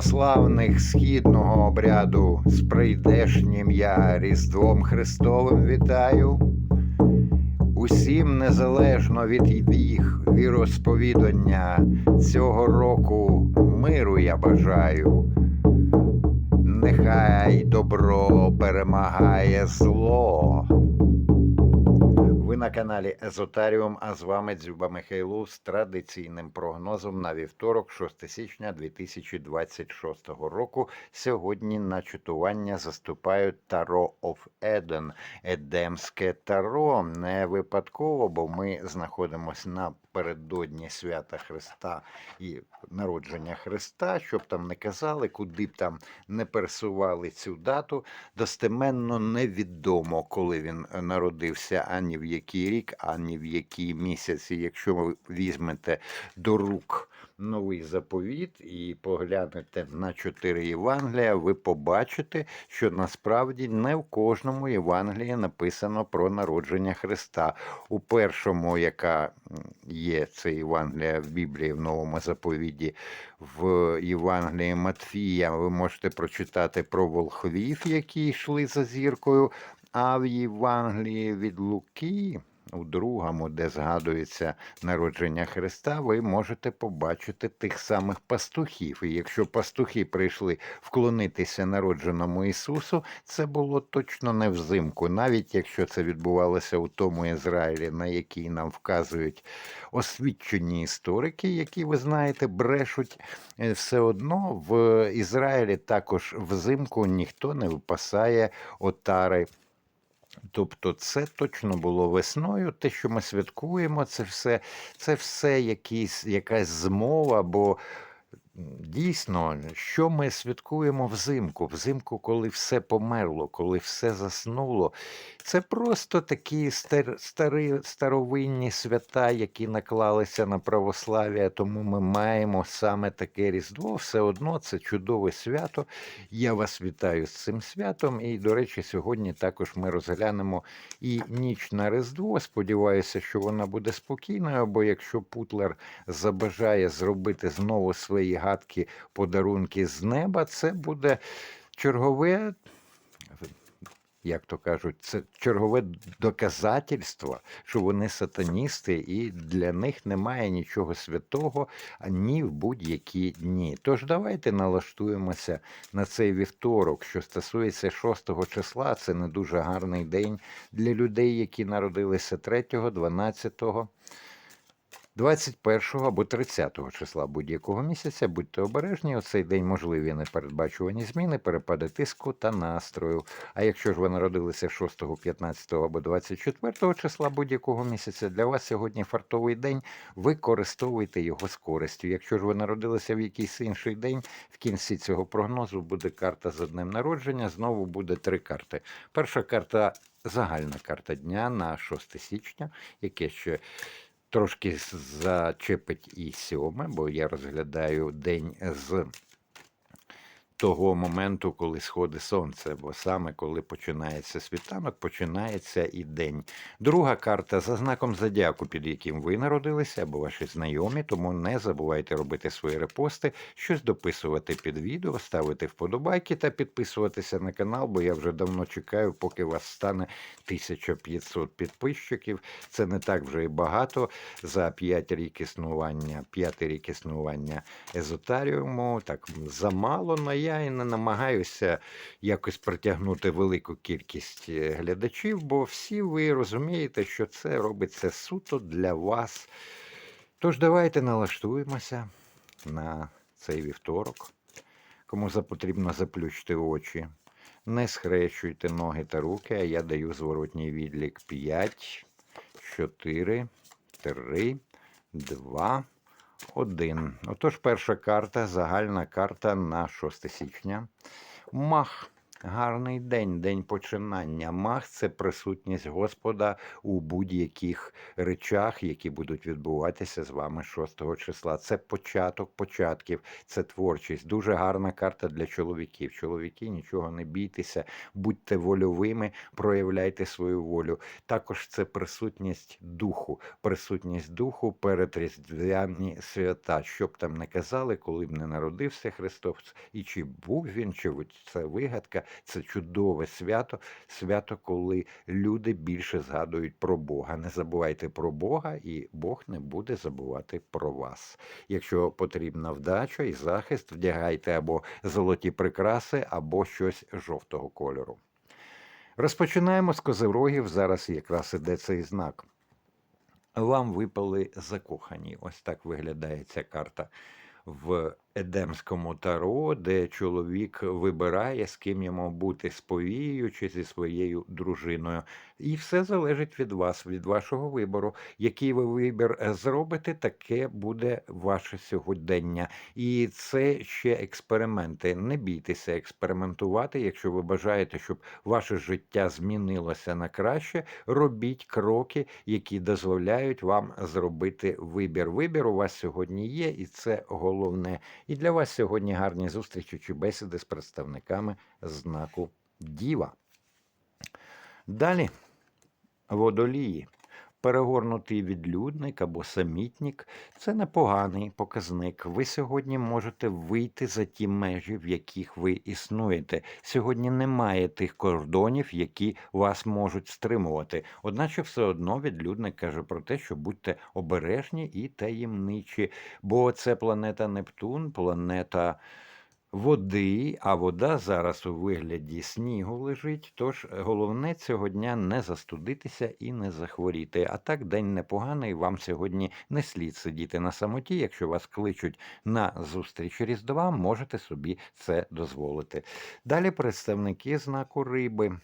православних східного обряду з прийдешнім я Різдвом Христовим вітаю. Усім незалежно від їх віросповідання цього року миру я бажаю. Нехай добро перемагає зло. На каналі Езотаріум, а з вами Дзюба Михайлу з традиційним прогнозом на вівторок, 6 січня 2026 року. Сьогодні на чутування заступають Таро of Eden, Едемське Таро. Не випадково, бо ми знаходимося напередодні свята Христа і народження Христа. Щоб там не казали, куди б там не пересували цю дату, достеменно невідомо, коли він народився, ані в який рік, ані в який місяць. І Якщо ви візьмете до рук новий заповіт і поглянете на чотири Євангелія, ви побачите, що насправді не в кожному Євангелії написано про народження Христа. У першому, яка є це Євангелія в Біблії в новому заповіді, в Євангелії Матфія, ви можете прочитати про волхвів, які йшли за зіркою. А в Євангелії від Луки, у другому, де згадується народження Христа, ви можете побачити тих самих пастухів. І якщо пастухи прийшли вклонитися народженому Ісусу, це було точно не взимку, навіть якщо це відбувалося у тому Ізраїлі, на який нам вказують освічені історики, які ви знаєте, брешуть. Е, Все одно в Ізраїлі також взимку ніхто не випасає отари. Тобто це точно було весною. Те, що ми святкуємо, це все, це все якісь, якась змова, бо дійсно, що ми святкуємо взимку? Взимку, коли все померло, коли все заснуло. Це просто такі стар, старі, старовинні свята, які наклалися на православ'я, тому ми маємо саме таке Різдво. Все одно це чудове свято. Я вас вітаю з цим святом. І, до речі, сьогодні також ми розглянемо і ніч на Різдво. Сподіваюся, що вона буде спокійною, бо якщо Путлер забажає зробити знову свої гадкі подарунки з неба, це буде чергове. Як то кажуть, це чергове доказательство, що вони сатаністи, і для них немає нічого святого ані в будь-які дні. Тож давайте налаштуємося на цей вівторок, що стосується 6 числа. Це не дуже гарний день для людей, які народилися 3, 12, 21 або 30 числа будь-якого місяця. Будьте обережні, у цей день можливі непередбачувані зміни, перепади тиску та настрою. А якщо ж ви народилися 6, 15 або 24 числа будь-якого місяця, для вас сьогодні фартовий день, використовуйте його з користю. Якщо ж ви народилися в якийсь інший день, в кінці цього прогнозу буде карта з одним народження, знову буде три карти. Перша карта загальна карта дня на 6 січня, яке ще трошки зачепить і сьоме, бо я розглядаю день з того моменту, коли сходить сонце, бо саме коли починається світанок, починається і день. Друга карта за знаком зодіаку, під яким ви народилися, або ваші знайомі, тому не забувайте робити свої репости, щось дописувати під відео, ставити вподобайки та підписуватися на канал, бо я вже давно чекаю, поки вас стане 1500 підписчиків. Це не так вже і багато. За 5 рік існування, 5 рік існування езотаріуму, так замало, але я і не намагаюся якось притягнути велику кількість е, глядачів, бо всі ви розумієте, що це робиться суто для вас. Тож давайте налаштуємося на цей вівторок. Кому запотрібно заплющити очі. Не схрещуйте ноги та руки, а я даю зворотній відлік 5, 4, 3, 2, 1. Отож, перша карта, загальна карта на 6 січня. Мах. Гарний день, день починання. Мах це присутність Господа у будь-яких речах, які будуть відбуватися з вами 6 числа. Це початок початків, це творчість. Дуже гарна карта для чоловіків. Чоловіки, нічого не бійтеся, будьте вольовими, проявляйте свою волю. Також це присутність духу, присутність духу перед різдвяні свята. Що б там не казали, коли б не народився Христос, і чи був він, чи це вигадка. Це чудове свято, свято, коли люди більше згадують про Бога. Не забувайте про Бога, і Бог не буде забувати про вас. Якщо потрібна вдача і захист, вдягайте або золоті прикраси, або щось жовтого кольору. Розпочинаємо з козирогів. Зараз якраз іде цей знак. Вам випали закохані. Ось так виглядає ця карта в Едемському таро, де чоловік вибирає, з ким йому бути з повією чи зі своєю дружиною. І все залежить від вас, від вашого вибору. Який ви вибір е, зробите, таке буде ваше сьогодення. І це ще експерименти. Не бійтеся експериментувати. Якщо ви бажаєте, щоб ваше життя змінилося на краще, робіть кроки, які дозволяють вам зробити вибір. Вибір у вас сьогодні є, і це головне. І для вас сьогодні гарні зустрічі чи бесіди з представниками знаку Діва. Далі водолії. Перегорнутий відлюдник або самітник це непоганий показник. Ви сьогодні можете вийти за ті межі, в яких ви існуєте. Сьогодні немає тих кордонів, які вас можуть стримувати. Одначе, все одно відлюдник каже про те, що будьте обережні і таємничі, бо це планета Нептун, планета води, а вода зараз у вигляді снігу лежить. Тож головне цього дня не застудитися і не захворіти. А так день непоганий. Вам сьогодні не слід сидіти на самоті. Якщо вас кличуть на зустріч Різдва, можете собі це дозволити. Далі представники знаку риби.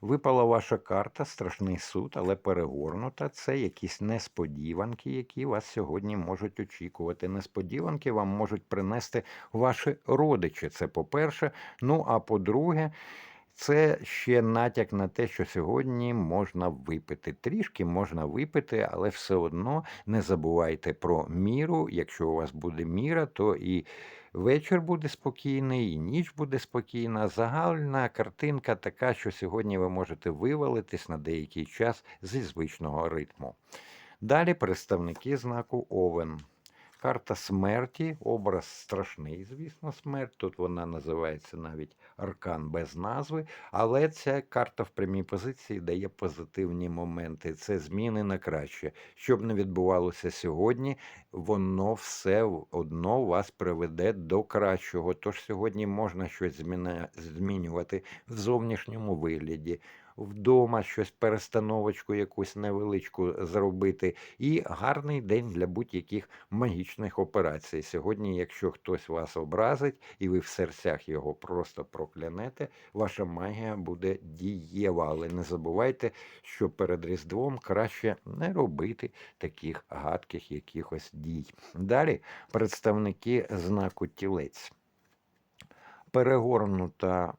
Випала ваша карта, страшний суд, але перегорнута. Це якісь несподіванки, які вас сьогодні можуть очікувати. Несподіванки вам можуть принести ваші родичі. Це по-перше. Ну а по-друге, це ще натяк на те, що сьогодні можна випити. Трішки можна випити, але все одно не забувайте про міру. Якщо у вас буде міра, то і вечір буде спокійний, і ніч буде спокійна. Загальна картинка така, що сьогодні ви можете вивалитись на деякий час зі звичного ритму. Далі представники знаку Овен. Карта смерті, образ страшний, звісно, смерть. Тут вона називається навіть аркан без назви, але ця карта в прямій позиції дає позитивні моменти. Це зміни на краще. Щоб не відбувалося сьогодні, воно все одно вас приведе до кращого. Тож сьогодні можна щось змінювати в зовнішньому вигляді вдома щось перестановочку якусь невеличку зробити. І гарний день для будь-яких магічних операцій. Сьогодні, якщо хтось вас образить і ви в серцях його просто проклянете, ваша магія буде дієва. Але не забувайте, що перед Різдвом краще не робити таких гадких якихось дій. Далі представники знаку тілець. Перегорнута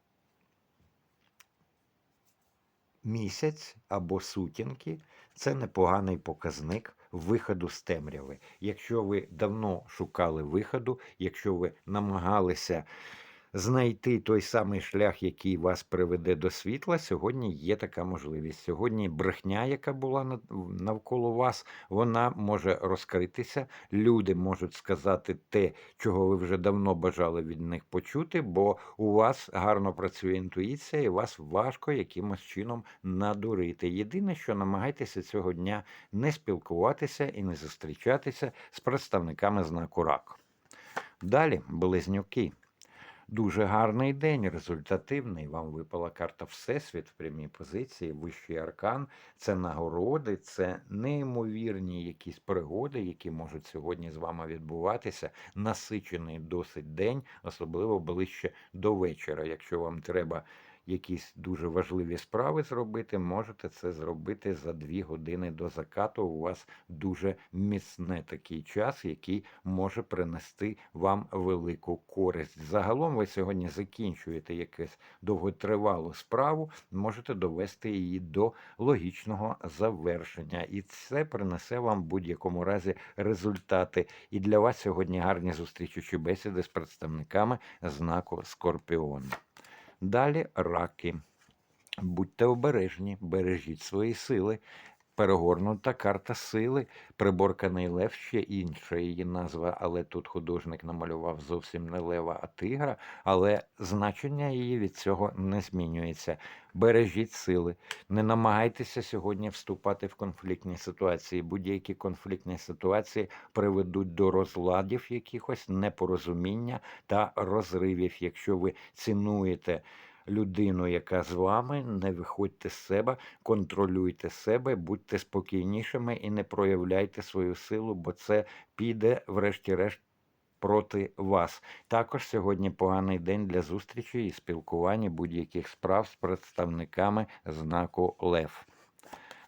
Місяць або сутінки це непоганий показник виходу з темряви. Якщо ви давно шукали виходу, якщо ви намагалися знайти той самий шлях, який вас приведе до світла, сьогодні є така можливість. Сьогодні брехня, яка була навколо вас, вона може розкритися. Люди можуть сказати те, чого ви вже давно бажали від них почути, бо у вас гарно працює інтуїція, і вас важко якимось чином надурити. Єдине, що намагайтеся цього дня не спілкуватися і не зустрічатися з представниками знаку рак. Далі близнюки. Дуже гарний день, результативний. Вам випала карта Всесвіт в прямій позиції, вищий аркан. Це нагороди, це неймовірні якісь пригоди, які можуть сьогодні з вами відбуватися. Насичений досить день, особливо ближче до вечора. Якщо вам треба якісь дуже важливі справи зробити, можете це зробити за дві години до закату. У вас дуже міцне такий час, який може принести вам велику користь. Загалом ви сьогодні закінчуєте якусь довготривалу справу, можете довести її до логічного завершення, і це принесе вам в будь-якому разі результати. І для вас сьогодні гарні зустрічі бесіди з представниками знаку Скорпіон. Далі раки. Будьте обережні, бережіть свої сили. Перегорнута карта сили, приборканий лев ще інша її назва, але тут художник намалював зовсім не лева, а тигра, але значення її від цього не змінюється. Бережіть сили, не намагайтеся сьогодні вступати в конфліктні ситуації. Будь-які конфліктні ситуації приведуть до розладів якихось непорозуміння та розривів. Якщо ви цінуєте людину, яка з вами, не виходьте з себе, контролюйте себе, будьте спокійнішими і не проявляйте свою силу, бо це піде, врешті-решт, проти вас. Також сьогодні поганий день для зустрічі і спілкування будь-яких справ з представниками знаку Лев.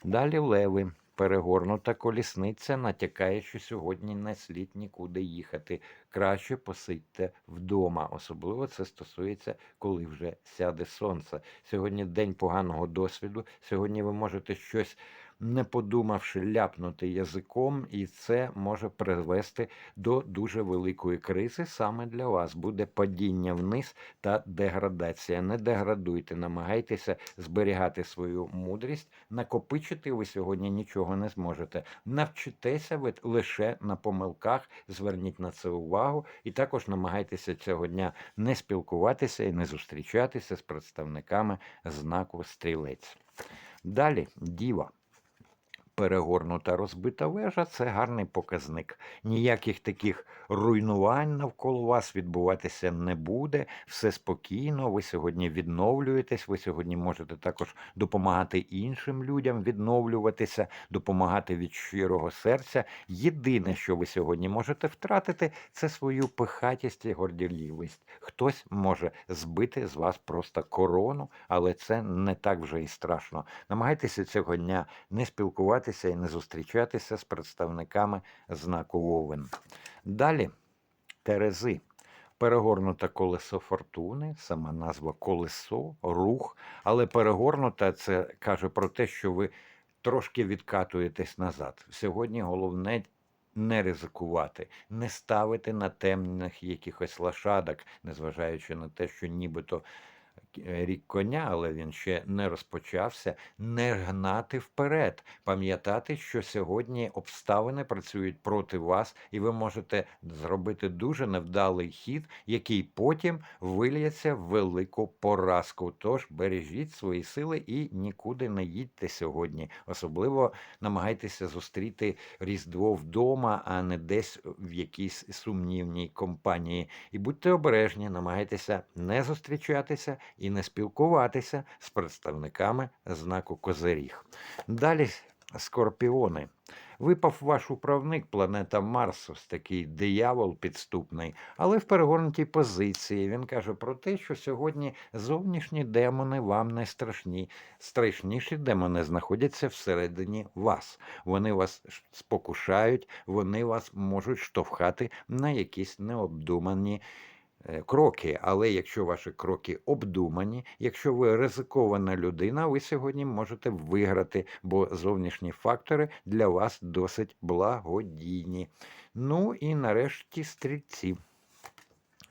Далі леви. Перегорнута колісниця натякає, що сьогодні не слід нікуди їхати. Краще посидьте вдома. Особливо це стосується, коли вже сяде сонце. Сьогодні день поганого досвіду. Сьогодні ви можете щось, не подумавши, ляпнути язиком, і це може привести до дуже великої кризи саме для вас. Буде падіння вниз та деградація. Не деградуйте, намагайтеся зберігати свою мудрість. Накопичити ви сьогодні нічого не зможете. Навчитеся ви лише на помилках, зверніть на це увагу, і також намагайтеся цього дня не спілкуватися і не зустрічатися з представниками знаку стрілець. Далі діва. Перегорнута розбита вежа це гарний показник. Ніяких таких руйнувань навколо вас відбуватися не буде. Все спокійно. Ви сьогодні відновлюєтесь. Ви сьогодні можете також допомагати іншим людям відновлюватися, допомагати від щирого серця. Єдине, що ви сьогодні можете втратити, це свою пихатість і горділівість. Хтось може збити з вас просто корону, але це не так вже і страшно. Намагайтеся цього дня не спілкуватися і не зустрічатися з представниками знаку Овен. Далі Терези. Перегорнуте колесо фортуни, сама назва колесо, рух, але перегорнута це каже про те, що ви трошки відкатуєтесь назад. Сьогодні головне не ризикувати, не ставити на темних якихось лошадок, незважаючи на те, що нібито рік коня, але він ще не розпочався, не гнати вперед, пам'ятати, що сьогодні обставини працюють проти вас, і ви можете зробити дуже невдалий хід, який потім вильється в велику поразку. Тож бережіть свої сили і нікуди не їдьте сьогодні. Особливо намагайтеся зустріти Різдво вдома, а не десь в якійсь сумнівній компанії. І будьте обережні, намагайтеся не зустрічатися і не спілкуватися з представниками знаку Козиріг. Далі скорпіони. Випав ваш управник планета Марс, такий диявол підступний, але в перегорнутій позиції він каже про те, що сьогодні зовнішні демони вам не страшні. Страшніші демони знаходяться всередині вас. Вони вас спокушають, вони вас можуть штовхати на якісь необдумані. Е, Кроки, але якщо ваші кроки обдумані, якщо ви ризикована людина, ви сьогодні можете виграти, бо зовнішні фактори для вас досить благодійні. Ну і нарешті стрільці.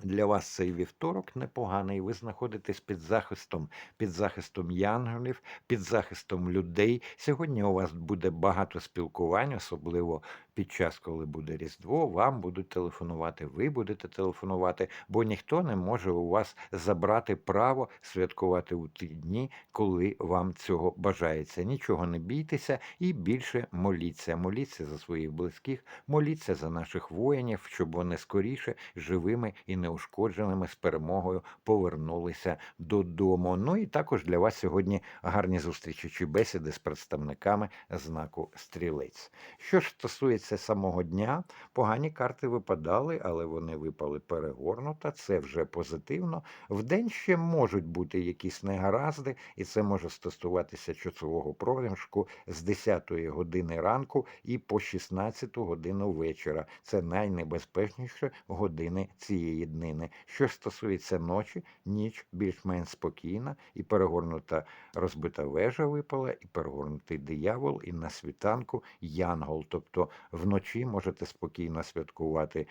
Для вас цей вівторок непоганий. Ви знаходитесь під захистом, під захистом янголів, під захистом людей. Сьогодні у вас буде багато спілкувань, особливо під час, коли буде Різдво. Вам будуть телефонувати, ви будете телефонувати, бо ніхто не може у вас забрати право святкувати у ті дні, коли вам цього бажається. Нічого не бійтеся і більше моліться. Моліться за своїх близьких, моліться за наших воїнів, щоб вони скоріше живими і неушкодженими з перемогою повернулися додому. Ну і також для вас сьогодні гарні зустрічі чи бесіди з представниками знаку стрілець. Що ж стосується самого дня, погані карти випадали, але вони випали перегорнуто. Це вже позитивно. Вдень ще можуть бути якісь негаразди, і це може стосуватися часового проміжку з 10 години ранку і по 16 годину вечора. Це найнебезпечніші години цієї днини. Що стосується ночі, ніч більш-менш спокійна і перегорнута розбита вежа випала, і перегорнутий диявол, і на світанку янгол. Тобто вночі можете спокійно святкувати.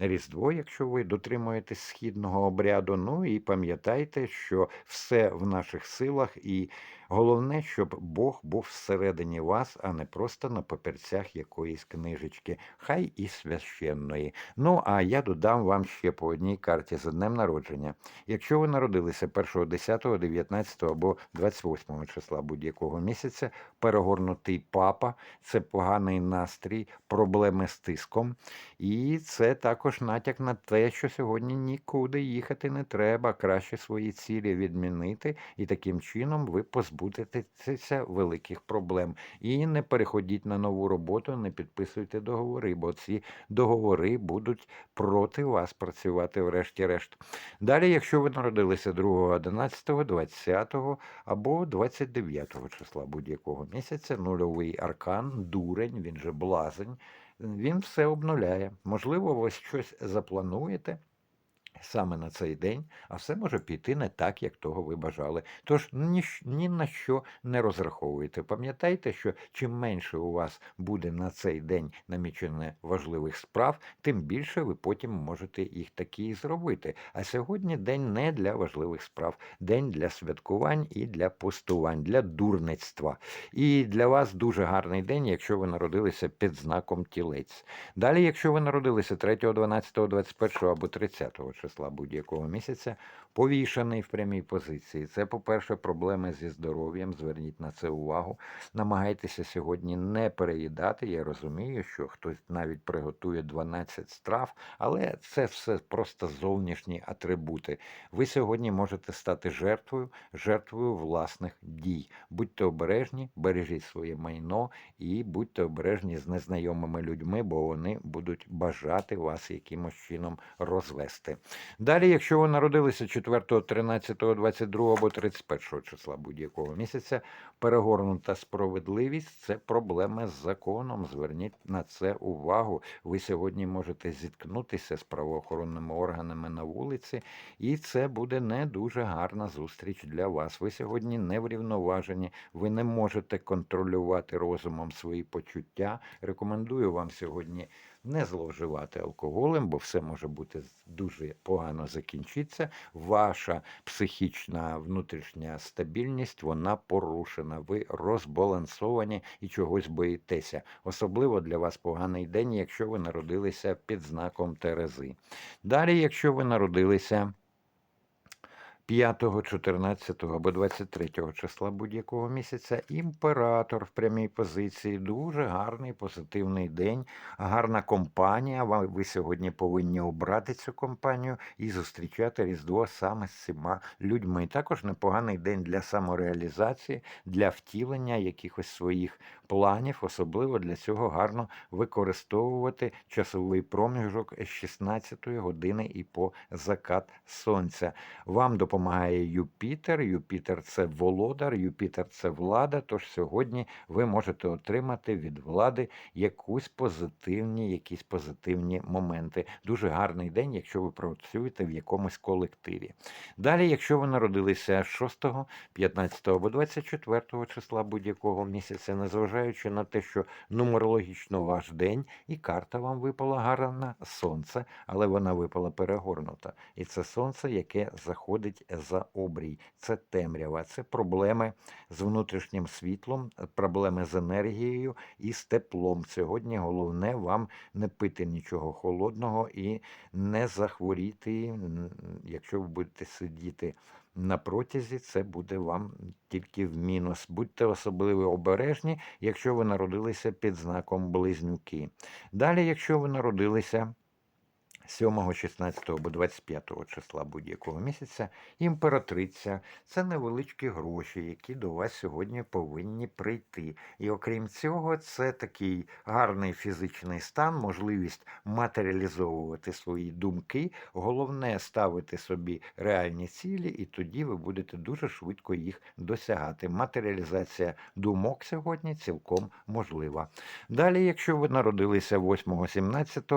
Різдво, якщо ви дотримуєтесь східного обряду. Ну і пам'ятайте, що все в наших силах, і головне, щоб Бог був всередині вас, а не просто на папірцях якоїсь книжечки, хай і священної. Ну а я додам вам ще по одній карті за днем народження. Якщо ви народилися 1, 10, 19 або 28 числа будь-якого місяця, перегорнутий папа, це поганий настрій, проблеми з тиском. І це також натяк на те, що сьогодні нікуди їхати не треба. Краще свої цілі відмінити, і таким чином ви позбудетеся великих проблем. І не переходіть на нову роботу, не підписуйте договори, бо ці договори будуть проти вас працювати, врешті-решт. Далі, якщо ви народилися 2, 11, 20 або 29 числа будь-якого місяця, нульовий аркан, дурень, він же блазень він все обнуляє. Можливо, ви щось заплануєте саме на цей день, а все може піти не так, як того ви бажали. Тож ні, ні на що не розраховуйте. Пам'ятайте, що чим менше у вас буде на цей день намічене важливих справ, тим більше ви потім можете їх такі і зробити. А сьогодні день не для важливих справ, день для святкувань і для постувань, для дурництва. І для вас дуже гарний день, якщо ви народилися під знаком тілець. Далі, якщо ви народилися 3, 12, 21 або 30 числа будь-якого місяця, повішаний в прямій позиції. Це, по-перше, проблеми зі здоров'ям. Зверніть на це увагу. Намагайтеся сьогодні не переїдати. Я розумію, що хтось навіть приготує 12 страв, але це все просто зовнішні атрибути. Ви сьогодні можете стати жертвою, жертвою власних дій. Будьте обережні, бережіть своє майно і будьте обережні з незнайомими людьми, бо вони будуть бажати вас якимось чином розвести. Далі, якщо ви народилися 4, 13, 22 або 31 числа будь-якого місяця, перегорнута справедливість це проблеми з законом. Зверніть на це увагу. Ви сьогодні можете зіткнутися з правоохоронними органами на вулиці, і це буде не дуже гарна зустріч для вас. Ви сьогодні не врівноважені, ви не можете контролювати розумом свої почуття. Рекомендую вам сьогодні не зловживати алкоголем, бо все може бути дуже погано закінчиться. Ваша психічна внутрішня стабільність вона порушена. Ви розбалансовані і чогось боїтеся. Особливо для вас поганий день, якщо ви народилися під знаком Терези. Далі, якщо ви народилися. 5, 14 або 23 числа будь-якого місяця імператор в прямій позиції. Дуже гарний позитивний день, гарна компанія. Ви сьогодні повинні обрати цю компанію і зустрічати Різдво саме з цими людьми. Також непоганий день для самореалізації, для втілення якихось своїх планів. Особливо для цього гарно використовувати часовий проміжок з 16 години і по закат сонця. Вам допомагає допомагає Юпітер. Юпітер це володар, Юпітер це влада. Тож сьогодні ви можете отримати від влади якусь позитивні, якісь позитивні моменти. Дуже гарний день, якщо ви працюєте в якомусь колективі. Далі, якщо ви народилися 6, 15 або 24 числа будь-якого місяця, незважаючи на те, що нумерологічно ваш день і карта вам випала гарна сонце, але вона випала перегорнута. І це сонце, яке заходить за обрій, це темрява, це проблеми з внутрішнім світлом, проблеми з енергією і з теплом. Сьогодні головне вам не пити нічого холодного і не захворіти, якщо ви будете сидіти. На протязі це буде вам тільки в мінус. Будьте особливо обережні, якщо ви народилися під знаком близнюки. Далі, якщо ви народилися 7, 16 або 25 числа будь-якого місяця імператриця це невеличкі гроші, які до вас сьогодні повинні прийти. І окрім цього, це такий гарний фізичний стан, можливість матеріалізовувати свої думки. Головне ставити собі реальні цілі, і тоді ви будете дуже швидко їх досягати. Матеріалізація думок сьогодні цілком можлива. Далі, якщо ви народилися 8, 17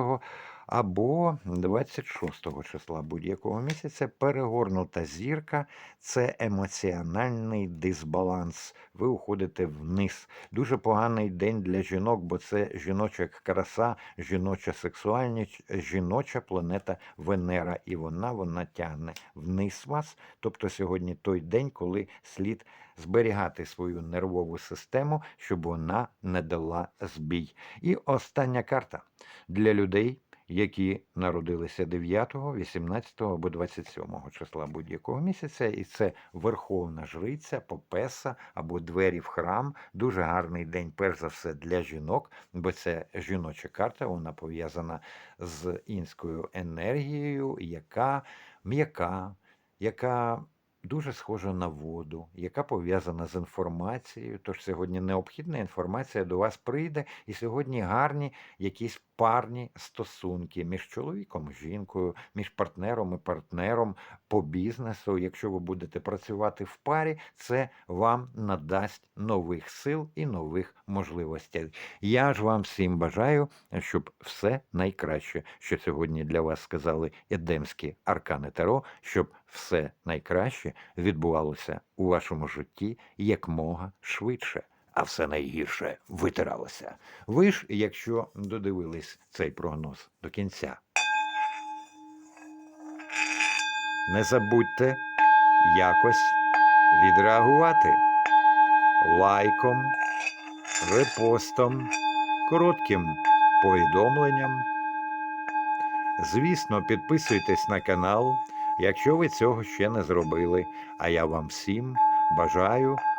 або 26 числа будь-якого місяця перегорнута зірка це емоціональний дисбаланс. Ви уходите вниз. Дуже поганий день для жінок, бо це жіноча краса, жіноча сексуальність, жіноча планета Венера. І вона вона тягне вниз вас. Тобто сьогодні той день, коли слід зберігати свою нервову систему, щоб вона не дала збій. І остання карта для людей які народилися 9, 18 або 27 числа будь-якого місяця, і це Верховна Жриця, Попеса або двері в храм. Дуже гарний день, перш за все, для жінок, бо це жіноча карта, вона пов'язана з інською енергією, яка м'яка, яка дуже схожа на воду, яка пов'язана з інформацією. Тож сьогодні необхідна інформація до вас прийде, і сьогодні гарні якісь парні стосунки між чоловіком і жінкою, між партнером і партнером по бізнесу. Якщо ви будете працювати в парі, це вам надасть нових сил і нових можливостей. Я ж вам всім бажаю, щоб все найкраще, що сьогодні для вас сказали едемські аркани Таро, щоб все найкраще відбувалося у вашому житті якмога швидше а все найгірше витиралося. Ви ж, якщо додивились цей прогноз до кінця, не забудьте якось відреагувати лайком, репостом, коротким повідомленням. Звісно, підписуйтесь на канал, якщо ви цього ще не зробили. А я вам всім бажаю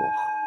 Бог.